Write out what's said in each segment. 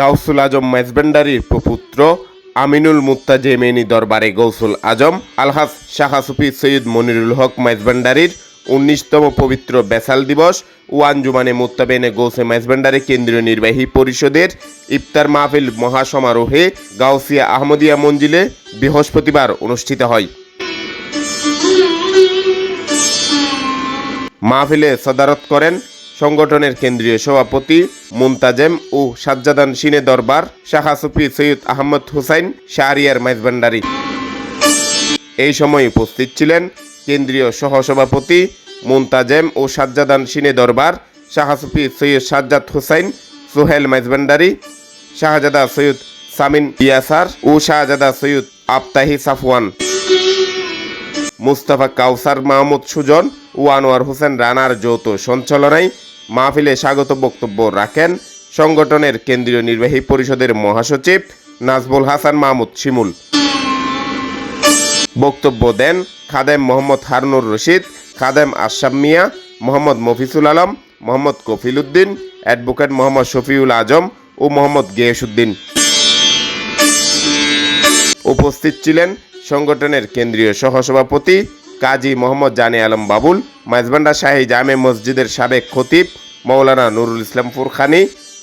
গাউসুল আজম মেজবেন্ডারির প্রপুত্র আমিনুল মুত্তাজেমেনি দরবারে গৌসুল আজম, আলহাজ শাহা সুফি সৈয়দ মনিরুল হক মেজবেন্ডারির উনিশতম পবিত্র বেসাল দিবস ও আঞ্জুমানে গৌসে মেজবেন্ডারি কেন্দ্রীয় নির্বাহী পরিষদের ইফতার মাহফিল মহাসমারোহে গাউসিয়া আহমদিয়া মঞ্জিলে বৃহস্পতিবার অনুষ্ঠিত হয়। মাহফিলে সদারত করেন সংগঠনের কেন্দ্রীয় সভাপতি মুনতাজেম ও সাজ্জাদান সিনে দরবার শাহা সুফি সৈয়দ আহমদ হুসাইন শাহরিয়ার মেজবান্ডারি এই সময় উপস্থিত ছিলেন কেন্দ্রীয় সহসভাপতি মুনতাজেম ও সাজ্জাদান সিনে দরবার শাহা সুফি সৈয়দ সাজ্জাদ হুসাইন, সোহেল মেজবান্ডারি শাহজাদা সৈয়দ সামিন ইয়াসার ও শাহজাদা সৈয়দ আফতাহি সাফওয়ান। মুস্তাফা কাউসার মাহমুদ সুজন ও আনোয়ার হোসেন রানার যৌথ সঞ্চালনায় মাহফিলে স্বাগত বক্তব্য রাখেন সংগঠনের কেন্দ্রীয় নির্বাহী পরিষদের মহাসচিব নাজবুল হাসান মাহমুদ শিমুল। বক্তব্য দেন খাদেম মোহাম্মদ হারুনুর রশিদ, খাদেম আশাম মিয়া, মোহাম্মদ মফিসুল আলম, মোহাম্মদ কফিল উদ্দিন অ্যাডভোকেট মোহাম্মদ শফিউল আজম ও মোহাম্মদ গিয়াসুদ্দিন উপস্থিত ছিলেন সংগঠনের কেন্দ্রীয় সহসভাপতি কাজী মোহাম্মদ জানে আলম বাবুল মাইজবান্ডা শাহী জামে মসজিদের সাবেক খতিব মৌলানা নুরুল ইসলাম ফুরখানি,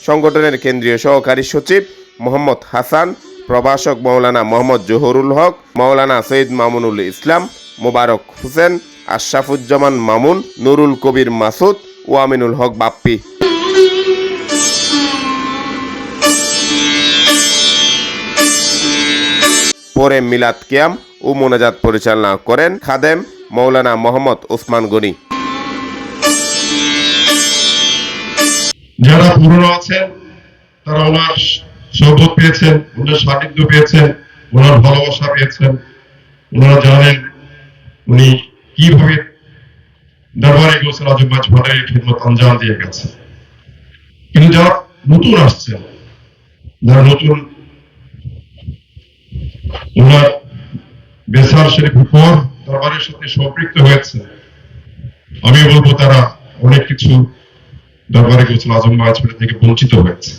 সংগঠনের কেন্দ্রীয় সহকারী সচিব মোহাম্মদ হাসান, প্রভাষক মৌলানা মোহাম্মদ জহুরুল হক মৌলানা সৈয়দ মামুনুল ইসলাম, মোবারক হোসেন, আশরাফুজ্জামান মামুন, নুরুল কবির মাসুদ ও আমিনুল হক বাপ্পি। পরে মিলাদ কিয়াম ও মোনাজাত পরিচালনা করেন খাদেম মৌলানা মোহাম্মদ ওসমান গনি। যারা পুরনো আছেন, তারা ওনার সৌবত পেয়েছেন, ওনার সান্নিধ্য পেয়েছেন, ওনার ভালোবাসা পেয়েছেন। ওনারা জানেন উনি কীভাবে দরবারে গোসল আজম মাঝ ভান্ডারের খেদমত আঞ্জাম দিয়ে গেছে কিন্তু যারা নতুন আসছেন, যারা নতুন ওনার বেসার শরীফের দরবারের সাথে সম্পৃক্ত হয়েছে। আমি বলব তারা অনেক কিছু দরবারে গোসল আজম মাঝফের থেকে বঞ্চিত হয়েছে।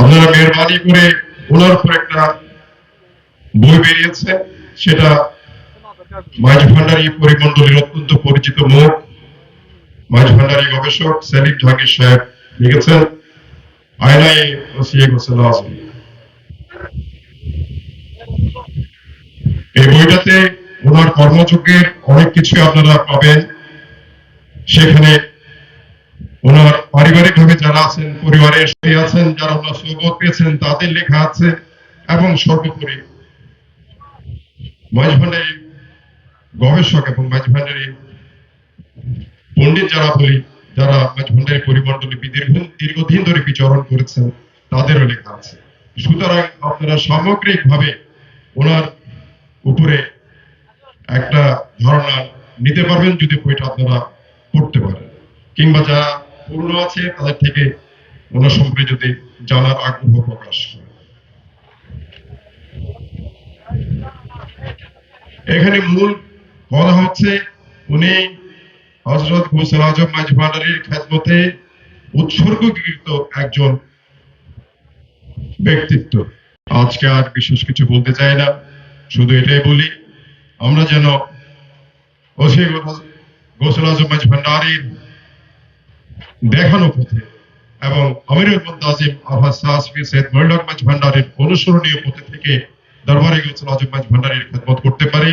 আপনারা মেহরবানি করে ওনার উপর একটা বই বেরিয়েছে, সেটা মাইজ ভান্ডারী পরিমণ্ডলের অত্যন্ত পরিচিত মুখ। মাইজ ভান্ডারী গবেষক সেলিম জাহাঙ্গীর সাহেব লিখেছেন, আয়নায় গোসল আজম। এই ওনার কর্মযোগের অনেক কিছু আপনারা পাবেন। সেখানে ওনার পারিবারিক ভাবে যারা আছেন, পরিবারের সাথে আছেন, যারা ওনার সৌবত পেয়েছেন, তাদের লেখা আছে এবং সর্বোপরি মাঝভান্ডারী গবেষক এবং মাঝ ভান্ডারী পণ্ডিত যারা বলি, যারা মাঝ ভান্ডারী পরিমণ্ডলে দীর্ঘ দীর্ঘদিন ধরে বিচরণ করেছেন, তাদেরও লেখা আছে। সুতরাং আপনারা সামগ্রিক ভাবে ওনার উপরে একটা ধারণা নিতে পারবেন যদি বইটা আপনারা পড়তে পারেন। কিংবা যারা পুরনো আছে, তাদের থেকে ওনার সম্পর্কে যদি জানার আগ্রহ প্রকাশ করে এখানে মূল কথা হচ্ছে, উনি হজরত গোসল আজম মাঝ খেদমতে উৎসর্গকৃত একজন ব্যক্তিত্ব। আজকে আর বিশেষ কিছু বলতে চাই না, শুধু এটাই বলি, আমরা যেন ওসি গোসল আজম মাঝ ভান্ডারীর দেখানো পথে এবং আমিরুল মুন্তাজিম আলহাজ সাহসফি সৈয়দ মাঝ ভান্ডারের অনুসরণীয় পথে থেকে দরবারে গোসল আজম ভান্ডারের খেদমত করতে পারি।